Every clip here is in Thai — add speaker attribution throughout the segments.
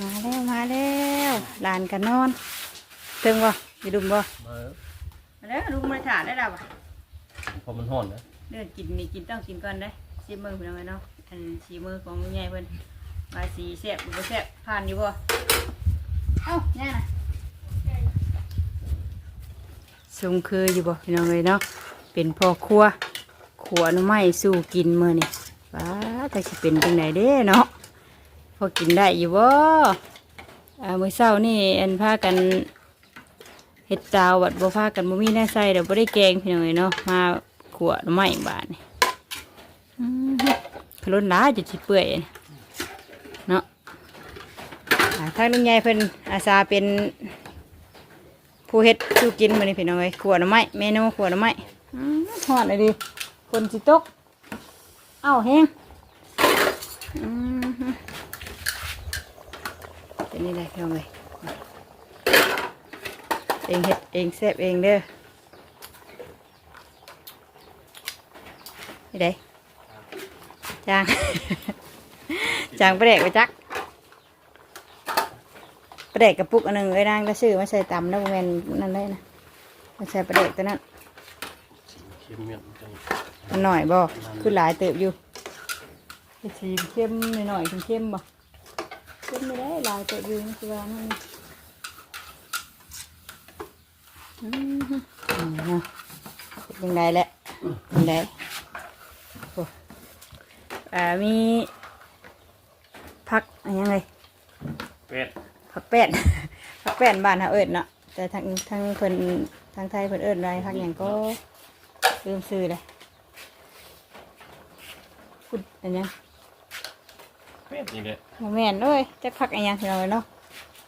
Speaker 1: มาแล้วมาแล้วหลานกันนอนเติงบ่อย่าดุมบ่
Speaker 2: มา
Speaker 1: มาแล้วลุงมาถาได้แล้วบ่
Speaker 2: พอมันห่อนนะ
Speaker 1: เนื้อกินนี่กินต้องกินก่อนได้ซีมือเพิ่นเอาไว้เนาะอันซีมือของลุงใหญ่เพิ่นมาสีแซ่บหรือบ่แซ่บผ่านอยู่บ่เอ้าแน่น่ะสมคืออยู่บ่พี่น้องเอ้ยเนาะเป็นพ่อครัวขัวหน่อไม้สู้กินมื้อนี่ว้าแต่สิเป็นจังไดเด้เนาะ อกินได้อยู่บ่อ่ามื้อเช้านี่อันพากันเฮ็ดจาวบัดบ่พากันบ่มีแน่ใส่เดี๋ยวบ่ได้แกงพี่น้อยเนาะมาขวหน่อไม้บาดนี่อืมพะโล้นหลาจะสิเปื่อยเนาะอ่าทางลุงใหญ่เพิ่นอาสาเป็นผู้เฮ็ดสู้กินมื้อนี้พี่น้อยขวหน่อไม้เมนูขวหน่อไม้อืมฮอดเลยดิคนสิตกเอ้าแฮงอืม ฮึเป็นนี่ได้พี่น้องเอ้ยเองเฮ็ดเองแซ่บเองเด้อนี่ได้จาง จางประเดกไปจักประเดกกระปุกอันหนึ่งเลยนางก็ซื้อมาใส่ตำแล้วบ่แมนนั่นเลยนะมาใส่ประเดกตัวนั้น
Speaker 2: เค็มเมียนจัง
Speaker 1: มันหน่อยบ่คือหลายเติบอยู่ไอ้สีเข้มหน่อยๆเข้มๆบ่ เข้มไม่ได้หลายเติบองคือว่านั่นอืมฮึอืมเนะเป็นไงแหละเป็นไงโอ้อ่ามีพักอะไรยังไง
Speaker 2: เป็ด
Speaker 1: ผักแป้น ผักแป้นบ้านเฮาเอิ้นเนาะแต่ทางทางเพิ่นทางไทยเพิ่นเอิ้นอะไรพักหยังก็ลืมซื้อเลยพูดอันยัง
Speaker 2: เป็ดนี่แหละ
Speaker 1: บ่แม่นเลยจักพักอันยังพี่น้องเนาะ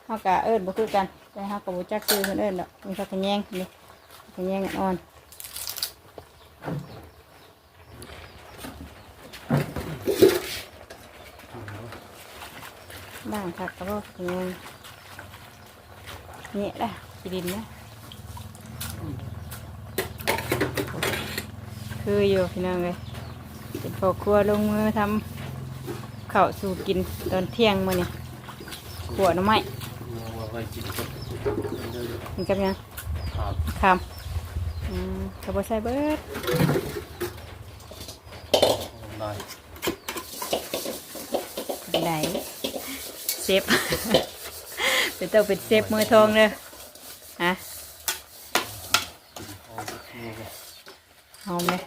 Speaker 1: เฮากะเอิ้นบ่คือกันแต่เฮาก็บ่จักซื้อเพิ่นเอิ้นดอกมีผักกะแยงนี่กะแยงอ่อนบ้างผักกระบอกผักกระแยงนี่ยแหละกินดินนะคืออยู่พี่น้องเลยเป็นพอครัวลงมือทำ ข้าวสู่กินตอนเที่ยงมื้อนี่ขวดน้ำไม้
Speaker 2: มาไว้กินกับเด้อ
Speaker 1: กินกับหยัง
Speaker 2: ครับ
Speaker 1: คำอืมกระบอกใส่เบิด
Speaker 2: ได้
Speaker 1: ไหนเซฟเป็นต้องเป็นเซฟมือทองเลยฮะ
Speaker 2: เอาสักทีนะ
Speaker 1: หอมเลย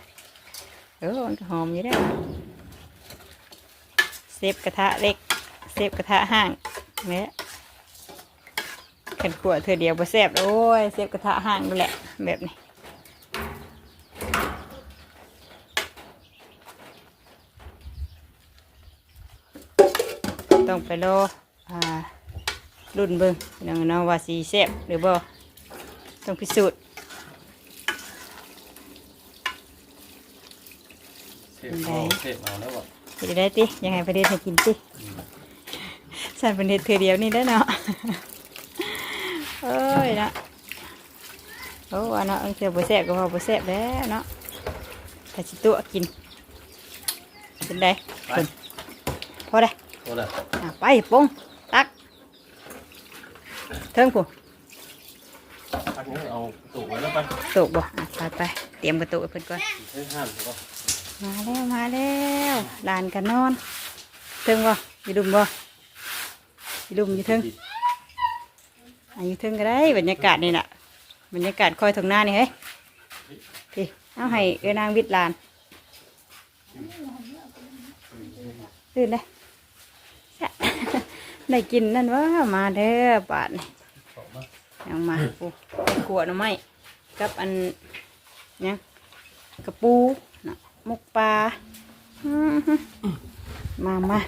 Speaker 1: เออมันก็หอมอยู่ได้อนะ เซฟกระทะเล็ก เซฟกระทะห้างเนี่ยขันขวดเธอเดียวบ่แซ่บโอ้ยเซฟกระทะห้างนั่นแหละแบบนี้ต้องไปรออ่ารุ่นเบิ่งน้องน้องว่าสีแซ่บหรือบ่ต้องพิสูจน์
Speaker 2: เสพเอาเสพเอาแล้วบ่
Speaker 1: กินได้ติยังไงประเด็นให้กินติฉันเป็นเด็ดเธอเดียวนี่ได้อเนาะเอ้ยเนาะโอ้อันเนาะอันเสือบ่แซ่บก็พอบ่แซ่บแล้วเนาะถ้าสิตัวกินเป็นได
Speaker 2: ไป
Speaker 1: คุณพอได้
Speaker 2: โอ้ล่ะ
Speaker 1: อะไปปงตักเทิงผู้
Speaker 2: พักนี้เอาตุกไว้แล้วไป
Speaker 1: ตุกบ่อะไปไปเตรียมกระตุกให้เพิ่นก่อน
Speaker 2: ให้ห้า มา
Speaker 1: แล้วมาแล้วหลานกันนอนเทิงบ่อยู่ดุมบ่อยู่ดุมอยู่เทิงอายุเทิงก็ได้บรรยากาศนี่แหละบรรยากาศคอยทางหน้านี่เฮ้ยพี่เอาให้เอนางวิทย์ลานตื่นเลยได้กินนั่นว่ามาเด้อบาทนี่ยังมาปูกลัวหน่อไม้กับอันยังกระปู น่ะมุกปลาอื้อหือมามา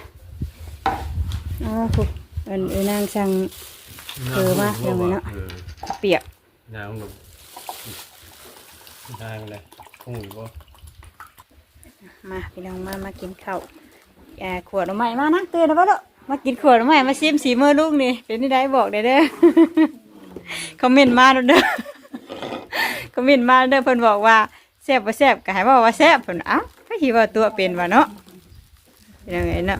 Speaker 1: เอ๋อปูเอินเอ้นางสั่งเออมาเดี๋ยวมันเนาะ
Speaker 2: เออ
Speaker 1: เปียก
Speaker 2: น้ำหนุ่มนางเลยคงอยู่บ่
Speaker 1: มาพี่น้องมามากินข้าวแอาขวดหน่อไม้มานั่งเตือนนะวะลูกมากินขวดหน่อไม้มาชิมสีมือลูกนี่เป็นที่ได้บอกเด้อเด้อคอมเมนต์มาเด้อเด้อคอมเมนต์มาเด้อเพิ่นบอกว่า แซ่บบ่แซ่บก็ให้บอกว่าแซ่บเพิ่นเอ้าก็คิดว่าตัวเป็นว่าเนาะเป็นยังไงเนาะ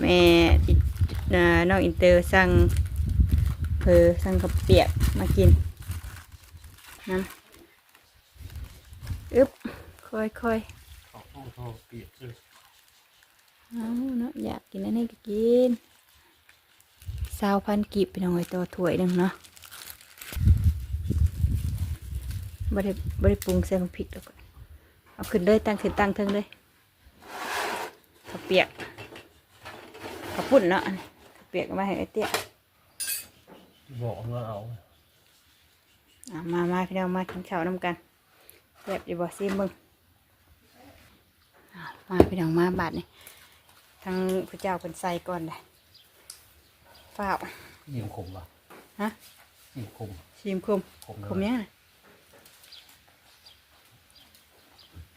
Speaker 1: แม่น้องอินเตอร์สั่งเพอสั่งข้าวเปียกมากินน้ำอึ๊บค่อยค่อย
Speaker 2: เอาเนาะ
Speaker 1: อยากกินอันนี้ก็กินสาวพันกีบไปหน่อยต่อถ้วยหนึ่งเนาะบ่ได้บ่ได้ปรุงใส่น้ำพริกแล้วก็ เอาขึ้นเลยตั้งขึ้นตั้งเทิงเลยข้าวเปียกข้าวปุ้นเนาะอันนี้ข้าวเปียกเอามาให้ไอ้เตี้ย
Speaker 2: บอกว่าเอา
Speaker 1: อะมามาพี่น้องมากินข้าวน้ำกันแบบอยู่บ่ซิมึงอะมาพี่น้องมาบาดนี่ทั้งพระเจ้าเป็นใส่ก่อนเลยฝ้าว
Speaker 2: ยิงคมป่ะ
Speaker 1: ฮะ
Speaker 2: ยิงคม
Speaker 1: ชิมคุม
Speaker 2: คม
Speaker 1: คุมยังไง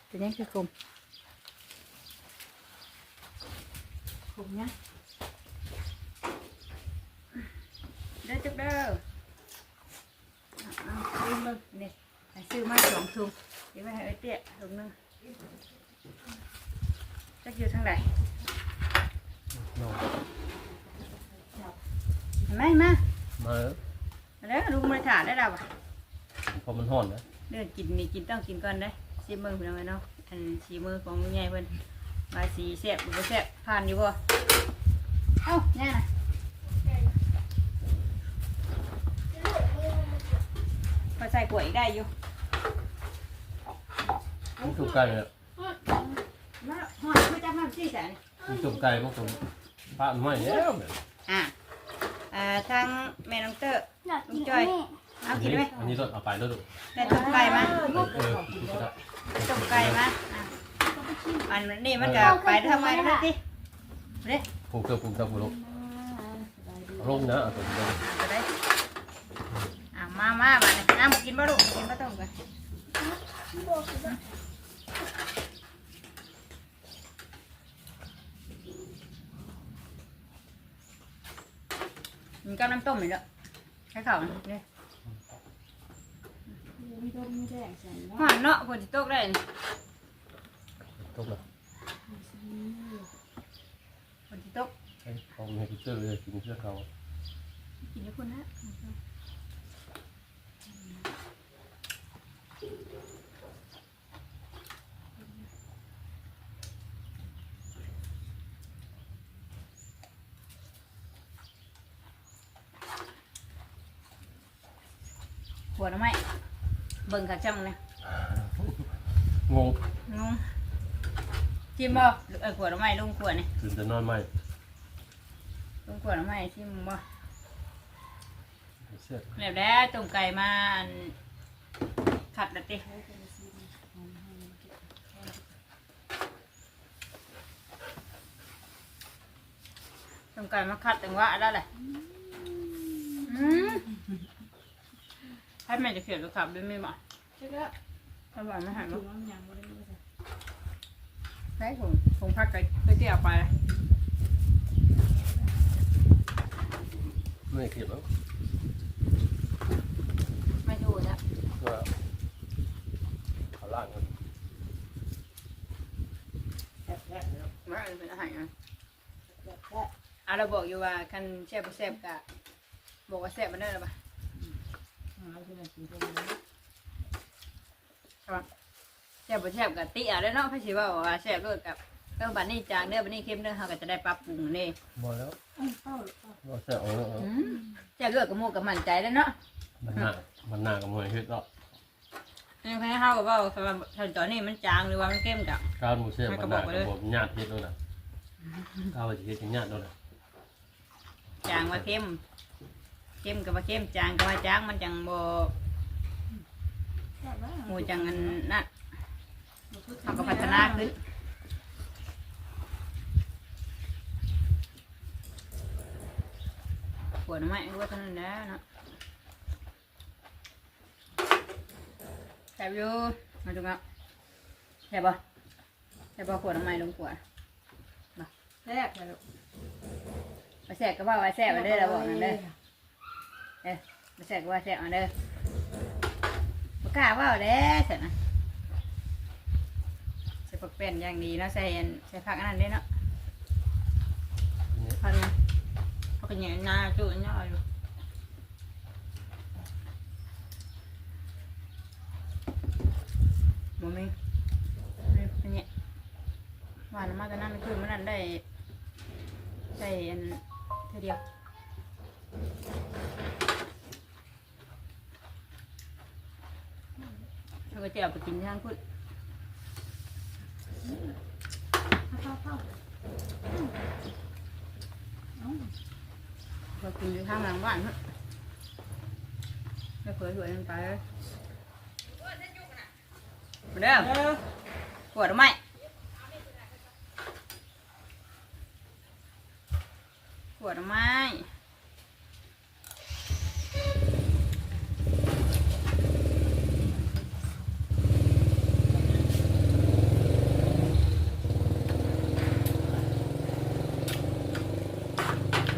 Speaker 1: เป็นยังคือคมคุมยังเด้อจุ๊บเด้อเอาซื้อมึงนี่ซื้อมาสองถุงเดี๋ยวไปให้ไอ้เตี้ยถุงนึงจะอยู่ทางไหนไมมา
Speaker 2: มา
Speaker 1: มาแล้วลุงมาถ่านได้แล้วอะ
Speaker 2: พอมันห่อนนะ
Speaker 1: เดินกินนี่กินต้องกินก่อนได้ ซีมือพี่น้องเอ้ยเนาะอันสีมือของลุงใหญ่เพิ่นมาสีแซ่บหรือบ่แซ่บผ่านอยู่บ่เอ้าแน่น่ะพอใส่กล้วยอีกได้อยู่
Speaker 2: มันตุ่มไก่เนี่ย
Speaker 1: มาหอยมาจับมาสิจ้ะนี่
Speaker 2: มันตุ่มไก่มันตุ่มผ้ามันไม่แล้วเนี่ย
Speaker 1: อ่าอ่าทางแม่น้องเตอร์
Speaker 3: อยาก
Speaker 1: ลุ
Speaker 3: กิ
Speaker 1: ง
Speaker 3: น
Speaker 1: จ้อย
Speaker 3: อันนี้
Speaker 1: เอากินไหม
Speaker 2: อันนี้ต้นเอาไปแล้วดู
Speaker 1: ได้ต้มไก่มา
Speaker 2: เออ กินก็ได้
Speaker 1: ต้มไก่มาอะอันนี้มันก็ไปทำไมนะติเด้
Speaker 2: ปลูกเกลือปลูกตะปูลงลงนะเอาตัวนี้ลง
Speaker 1: จะได้อะมามาบ้านนี้น้ำกินบ่ลูกกินบ่ต้มกันมันก็น้ำต้มนี่แหละใช้ข้าวนี่ เนี่ยหวานเนาะคนที่ตกได้นี่
Speaker 2: ตกเลย
Speaker 1: คนที่ตก
Speaker 2: ให้เขาให้กินเสื้อเลยกินเสื้อเขา
Speaker 1: กินทุกคนนะหัวน้ำไหม เบิ่งขัดจังเลย
Speaker 2: งง
Speaker 1: งงชิมบ่เออขวดน้ำไหมลุงขวดนี่
Speaker 2: ตื่นจะนอนไหม
Speaker 1: ลุงขวดน้ำไหมชิมบ่
Speaker 2: เสื้อ
Speaker 1: แบบแล้วต้มไก่มาอันขัดละติต้มไก่มาขัดแต่ว่าแล้วแหละอืม ให้แม่จะเขียนตัวขับด้วยไหมบ่ถ้าบ่ไม่หันบ่ใช่ผมผมพักไก่ไปเกี่ยวไป
Speaker 2: ไม่เก็บแล้ว
Speaker 1: ไม่ถูกนะ
Speaker 2: ก็เขาล่างกัน
Speaker 1: ว่าอันเป็นอาหารอะอะเราบอกอยู่ว่าคันแซ่บบ่แซ่บกะบอกว่าแซ่บมันได้หรือเปล่า ใช่ปะแซ่บบ่แซ่บกะติอะแล้วเนาะพี่สิว่าว่าแซ่บด้วยกับเรื่องบัดนี้จางเด้อบัดนี้เค็มเด้อเฮาก็จะได้ปรับปรุงนี่
Speaker 2: หมดแล้วว่าเสื้อเอาแล้ว
Speaker 1: อืมแซ่บด้วยกับหมู่กับมั่นใจแล้วเนาะ
Speaker 2: มันหนามันหนากับมวยเฮ็ดแล้ว
Speaker 1: นี่ให้เฮาก็เว้าสำหรับตอนนี้มันจางหรือว่ามันเค็มกะ
Speaker 2: ก้าวหมูเสื้อมันหนากับผมญาติเฮ็ดแล้วนะก้าวจะเฮ็ดญาติแล้วนะ
Speaker 1: จางว่าเค็ม เค็มกับว่าเค็มจางกับว่าจางมันจังบ่หมู่จังอันนั้นเฮาก็พัฒนาขึ้นปวดไหมว่าเท่านั้นแหล้วเนาะแซ่บอยู่มาดูครับแซ่บป่ะแซ่บป่ะขวดน้ำไม้ลงขวดมา
Speaker 3: แซ่บเลยลูก
Speaker 1: มาแซ่บก็ว่าว่าแซ่บมาเด้อเราบอกนั่นเด้อ เด้อมาแซ่บก็ว่าแซ่บมาเด้อมากล้าว่าเอาเด้อเสร็จนะใส่ผักเป็นอย่างดีเนาะใส่อันใส่ผักอันนั้นเด้อเนาะผักนะคนใหญ่หน้าจุนย่อยอยู่บ่มีนี่คนใหญ่หวานมากแต่นั่นคือมันนั่นได้ได้อันเท่าเดียวเขาก็ จะเอาไปกินย่างพุ่นเข้าเข้าเรากินอยู่ข้างหลังบ้านเนอะไม่เคยสวยมันไปเลยมาเด้อปวดไหมปวดไหม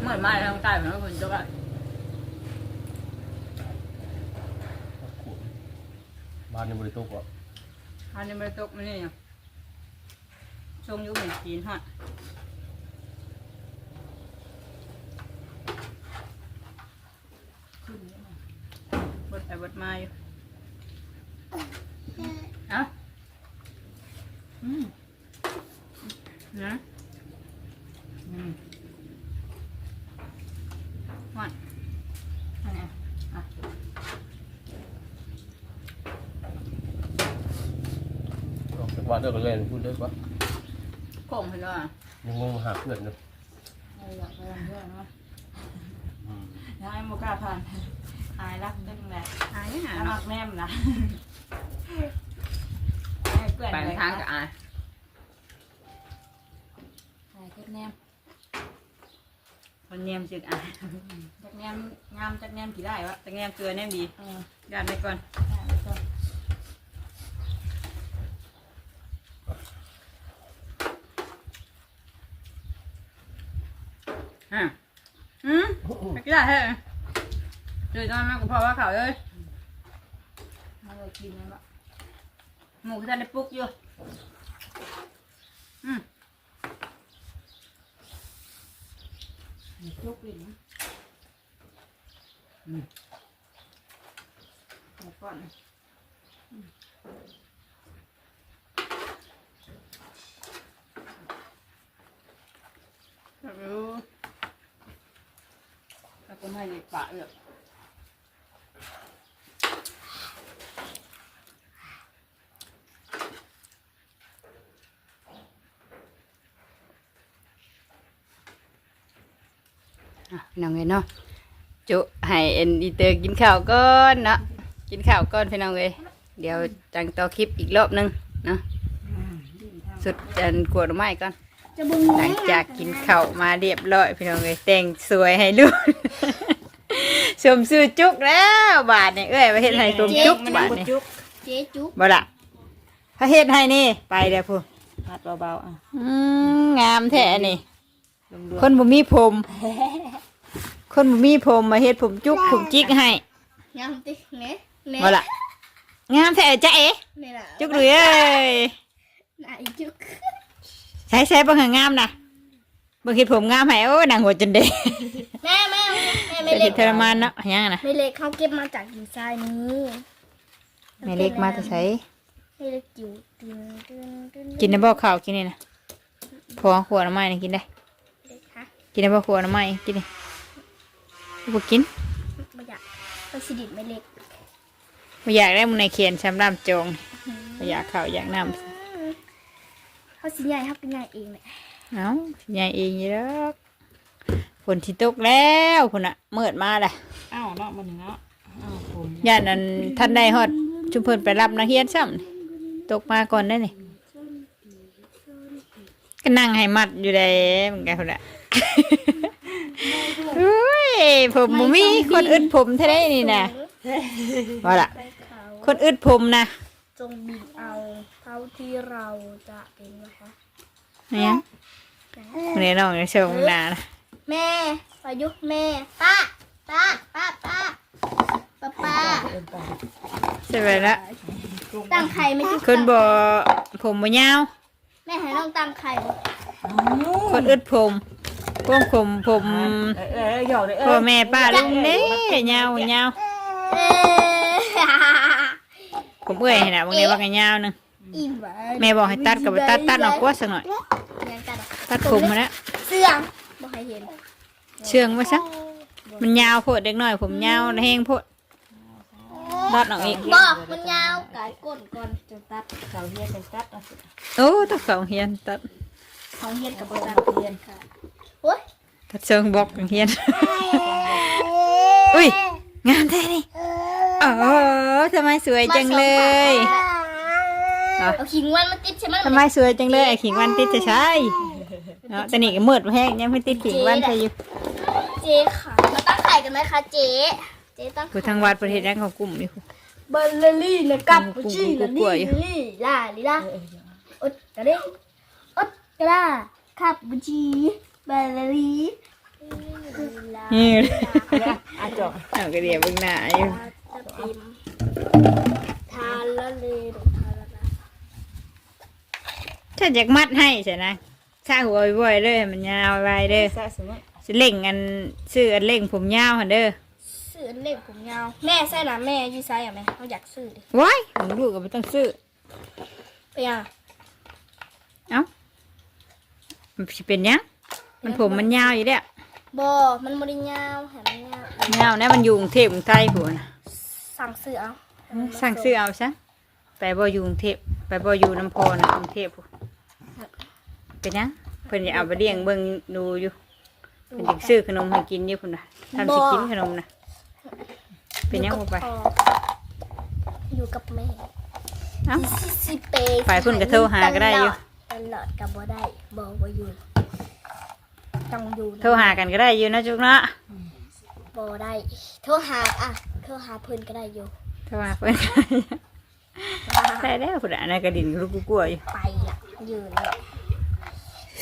Speaker 1: เหมือนไม้ทางใต้เหมือนคนจุกอะ
Speaker 2: บ้านในบริโภคอะ
Speaker 1: อันนี้มันตกมันนี่เนี่ยชงอยุ่เหมือนจีนฮะบดไปบดมาอยู่เอ้าอืมนะอืมวันอันนี้อะ
Speaker 2: ออกจากบ้านเลิกกันเล่นพูดเลิกวะ
Speaker 1: โค้งไปแล้วอะ
Speaker 2: ยังงงหาเพื่อนเนอะ
Speaker 3: เอาอยากไปทำเพื่อนเนาะ
Speaker 2: อืม
Speaker 3: ย้ายโมกล้าผ่านอายรักดึงแหละ
Speaker 1: อายหา
Speaker 3: อา
Speaker 1: เนาะ
Speaker 3: มักแนมนะเพื่อน
Speaker 1: ไป
Speaker 3: เลย
Speaker 1: ทางกับอาย
Speaker 3: อายเก็บแนม
Speaker 1: คนเนียมจึกอาย
Speaker 3: จักแนมงามจักแนมกี่ได้วะ
Speaker 1: แต่แงมเกลือแนมดี
Speaker 3: เออ
Speaker 1: ยันไปก่อน
Speaker 3: ได้แล้วก็
Speaker 1: ฮะอืมไม่กินได้เหรอเดี๋ยวตอนนั้นกูพอว่าเขาเลย
Speaker 3: มาเลยกินแล้วละ
Speaker 1: หมูคือท่านได้ปลุกอยู่อืม
Speaker 3: ลุกลิ้นเดี๋ยวก่อน
Speaker 1: แบ บรู้แล้วก็ไม่ได้ปะเลยอะน้องเอ้ยเนาะจุให้เอ็นอีเตอร์กินข้าวก่อนเนาะกินข้าวก่อนพี่น้องเอ้ยเดี๋ยวจังต่อคลิปอีกรอบหนึงเนาะสุดจันกวดไม้ก่อน
Speaker 4: จะบึง
Speaker 1: หลังจากกินข้าวมาเรียบร้อยพี่น้องเอ้ยแต่งสวยให้ดู สมซื้อจุกแล้วบาทเนี่ยเอ้ยมาเฮ็ดให้สมจุกบาทเนี่ย
Speaker 3: จุก
Speaker 4: เจ๊จุ๊บ
Speaker 1: บ่ละถ้าเฮ็ดให้นี่ ไปเดี๋ยวพู
Speaker 3: พัดเบาๆอะ
Speaker 1: อืมงามแท้นี่ คนบ่มีผม คนบ่มีผมมาเฮ็ดผมจุกผมจิกให้
Speaker 4: งามติเนะเนะ
Speaker 1: บ่ละงามแท้จ้ะเอ๋
Speaker 4: เนี่ยล่ะ
Speaker 1: จุกเลยเอ้ย
Speaker 4: น่าอีจุก
Speaker 1: ใช้ใช้บ่งงามนะบ่เฮ็ดผมงามให้โอ้นางหัวจนเด้
Speaker 4: แม่แม่แม่ ไม่
Speaker 1: เป็น
Speaker 4: เล็
Speaker 1: เฮ็
Speaker 4: ก
Speaker 1: ดทรมานเนาะยังนะ
Speaker 4: ไม่เล็กเขาเก็บมาจากหินทรายนี้
Speaker 1: แม่เล็กมาจะใช้
Speaker 4: ไม่เล็กจิ๋วตึ้งตึ้งตึ้ง
Speaker 1: กินได้บ่ข้าวกินนี่นะพอขวดน้ำไม้นี่กินได้
Speaker 4: เล็กฮะ
Speaker 1: กินได้บ่ขวดน้ำไม้กินนี่บ่กิน
Speaker 4: ไม่อยากเขาสิดิดไม่เล็ก
Speaker 1: บ่อยากได้มึงในเขียนชำรามจงบ่อยากข้าวอยากน้
Speaker 4: เขาสิใหญ่เขาเป็นใหญ่เองแหละำ
Speaker 1: เอ้าใหญ่เองอยู่แล้ว ฝนที่ตกแล้วพุ่นน่ะมืดมาแหละ
Speaker 3: อ้าวเนาะมันเนาะอ้าวผม
Speaker 1: ย่านนั้นท่านได้ฮอดชุมเพิ่นไปรับนักเรียนซ้ำตกมาก่อนได้นี่ก็นั่งให้มัดอยู่ได้เหมือนกันพุ่นน่ะ เฮ้ยผมบ่มีคนอึดผมเท่าได้นี่นะว่าล่ะ
Speaker 4: ไปเขา
Speaker 1: คนอึดผมนะ
Speaker 4: จงบินเอาเท่าที่เราจะเป็นนะคะ
Speaker 1: เนี่ยวันนี้น้องจะชมนานะ
Speaker 4: แม่พายุแม่ป้าป้าป้าป้าป้าป้า
Speaker 1: ใช่ไหมละ
Speaker 4: ตั้งไข่ไม่ใช่
Speaker 1: คนบ่ผมบ่ยาว
Speaker 4: แม่ให้น้องตั้งไข่บ่
Speaker 1: คนอึดผมพวกผมผม
Speaker 3: เออเออหยอกเลยเอ
Speaker 1: พ่อ
Speaker 3: อ
Speaker 1: แม่ป้าลุงเด้ยาวยาว
Speaker 4: เอ้ย
Speaker 1: ผมเอ้อยให้นะบางทีว่ากันยาวหนึง
Speaker 4: อิ่ม
Speaker 1: แม่บอกให้ตัดก็ไปตัดตัดออกกว่าสักหน่อย
Speaker 4: ยังตัดออก
Speaker 1: ตัดผมมาแล้ว
Speaker 4: เสื่อมบอกให้ เห็น
Speaker 1: เชื่องมาซะมันยาวโพดเด็กน้อยผมยาวแห้งโพดตัดออกอีก
Speaker 4: บอกมันยาวกายก้นก่อนจนตัด
Speaker 3: เสาเฮียนเป็นตัดเอาสิ
Speaker 1: โอ้ตัดเสาเฮียนตัด
Speaker 4: เขาเฮียนกับ
Speaker 3: ตั
Speaker 4: บ่
Speaker 3: ด
Speaker 4: ตัด
Speaker 3: เฮียน
Speaker 4: ค่ะโอ้ย
Speaker 1: ตัดเชิงบอกเฮียนอุ้ยงามแท้นี่โอ้ทำไมสวยจังเลย
Speaker 4: เอาขิงวันมาติดใช่ไหม
Speaker 1: ทำไมสวยจังเลยไอ้ขิงวันติดจะใช่ เนาะแต่นี่ก็มืดแห้งยังไม่ติดขิงวันใช่อยู่
Speaker 4: เจ๊ค่ะมาตั้งไข่กันไหมคะเจ๊เจ๊ตั้ง
Speaker 1: ผู้ทางวัดประเทศนั้นเขากลุ่มอยู่
Speaker 4: เบอร์เลลี่นะกับ
Speaker 1: กู
Speaker 4: ชี่
Speaker 1: กู
Speaker 4: ละ
Speaker 1: กลั
Speaker 4: ลี่
Speaker 1: วอยู่
Speaker 4: ลี่ล่าลี่ล่าอดกระเด้อดกระด้าขับบุจีเบอร์เลลี่
Speaker 1: นี่
Speaker 3: อะจอก
Speaker 1: เอากระเดียบเบิ่งหน้าอยู่
Speaker 4: จะปิมทานละเลยทานละนะ
Speaker 1: ถ้าอยากมัดให้ใช่นะช่างหัวบ่อยๆเลยให้มันยาวไว้เด้อ
Speaker 3: ซะสมมุติ
Speaker 1: สิเล่งอันซื้ออันเล่งผมยาวหั่นเด้อ
Speaker 4: ซื้ออันเล็กผมยาว แม่ใส่หนาแม่อยี่ไซอะแม่เขาอยากซื้อดิ
Speaker 1: ว้ายผมลูกก็ไม่ต้องซื้อ
Speaker 4: ไปอะ
Speaker 1: เอ้ามันสิเป็นหยังมันผมมันยาวอยู่แล้ว
Speaker 4: บอมันบริยาวแหมมันยาวยา
Speaker 1: วนะมันอยู่กรุงเทพกรุงไทยพุ่นน่ะ
Speaker 4: สั่งซื้อเอา
Speaker 1: สั่งซื้อเอาซะไปบ่อยู่กรุงเทพไปบ่อยู่น้ำพอนะกรุงเทพพุ่น เป็นหยังเพิ่นจะเอาไปเลี้ยงเบิ่งดูอยู่เพิ่นอยากซื้อขนมให้กินอยู่พุ่นน่ะทำสิกินขนมน่ะ เป็นหยังบ่ไป
Speaker 4: อยู่กับแม่
Speaker 1: เอ้า
Speaker 4: สิเป
Speaker 1: ฝ่ายเพิ่นก็โทรหาก็ได้อยู่
Speaker 4: ตลอดกับบ่ได้บอกว่าอยู่ต้องอยู่นะ
Speaker 1: โทรหากันก็ได้อยู่นะจุกเนาะ
Speaker 4: บ่ได้โทรหาอะโทรหาเพิ่นก็ได้อยู่
Speaker 1: โทรหาเพิ่นได้แล้วพุ่นน่ะอันนั้นก็ดินลูกกลัวๆอยู่
Speaker 4: ไปละยืนเลย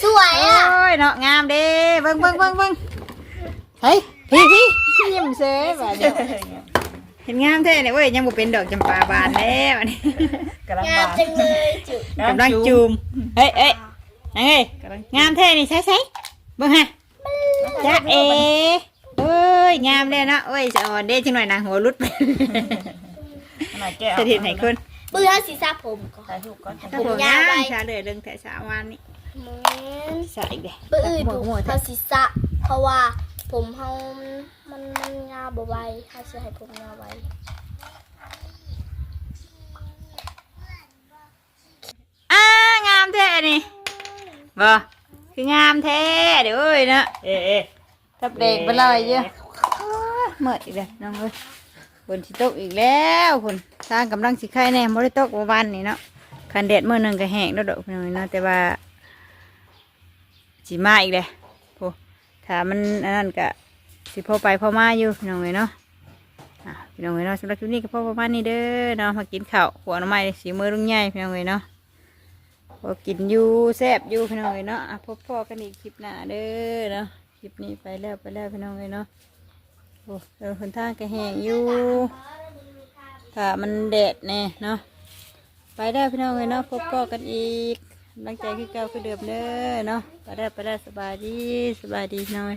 Speaker 4: สวยอะ
Speaker 1: โอ้ยเนาะงามเด้เบิ่งเบิ่งเบิ่งเบิ่งเฮ้ยพี่พี่ยิ้มเซ่บาดเดียวเห็นงามแท้เนี่ยเว้ยยังบ่เป็นดอกจำปาบานแล้วอันนี้
Speaker 3: กำลัง
Speaker 4: งาม
Speaker 3: บาน
Speaker 4: จังเลยจุ
Speaker 1: กำลังจูมเฮ้ยเอ้ยนังเอ้ยงามแท้นี่ใช่ใช่เบิ่งฮะจ้าเอเอ้ยงามเลยเนาะเอ้ยจะอ่อนเด้จังหน่อยนางหัวรุดไป
Speaker 3: หน่อยแก้ว
Speaker 1: จะเห็นให้คน
Speaker 4: เบื่อสีสระผมก่อน
Speaker 3: ถ่ายรูปก่อน
Speaker 1: ถ้าผมยาวชาเลยเรื่องแต่สามวันนี่
Speaker 4: เหมือน
Speaker 1: ใส่อีกเด้
Speaker 4: เบื่ออื่น
Speaker 1: หม
Speaker 4: ผม
Speaker 1: หมด
Speaker 4: เขาสีสระเพราะว่าผมเฮามันมันยาวบ่ไวเขาสิให้ผมยาวไว
Speaker 1: อ่างามแท้นี่บ่คืองามแท้เดี๋ยวเอ้ยเนาะ
Speaker 3: เอ๊ะเอ๊ะ
Speaker 1: ทับเด็กไปเลยเยอะเมื่ออีกแล้วน้องเอ้ยฝนสิตกอีกแล้วฝนสร้างกำลังสิไข่แน่บ่ได้ตกเมื่อวานนี่เนาะคันแดดมื้อหนึงก็แห้งแล้วดอกพี่น้องเอ้ยเนาะแต่ว่า สิมาอีกเลยโอ้ถ้ามันอันนั้นก็สิพอไปพอมาอยู่พี่น้องเอ้ยเนาะอะพี่น้องเอ้ยเนาะสำหรับคลิปนี้ก็พอประมาณนี้เด้อเนาะมากินข้าวหัวหน่อไม้สีมือลุงใหญ่พี่น้องเอ้ยเนาะพอกินอยู่แซ่บอยู่พี่น้องเอ้ยเนาะอะพบพ่อกันอีกคลิปหน้าเด้อเนาะคลิปนี้ไปแล้วไปแล้วพี่น้องเลยเนาะโอ้เดินคนทางก็แห้งอยู่ถ้ามันแดดแน่เนาะไปได้วพี่น้องเลยเนาะพบกันกันอีก กำลังใจคือเก่าคือเดิมเด้อเนาะไปได้ไปได้สบายดีสบายดีหน่อย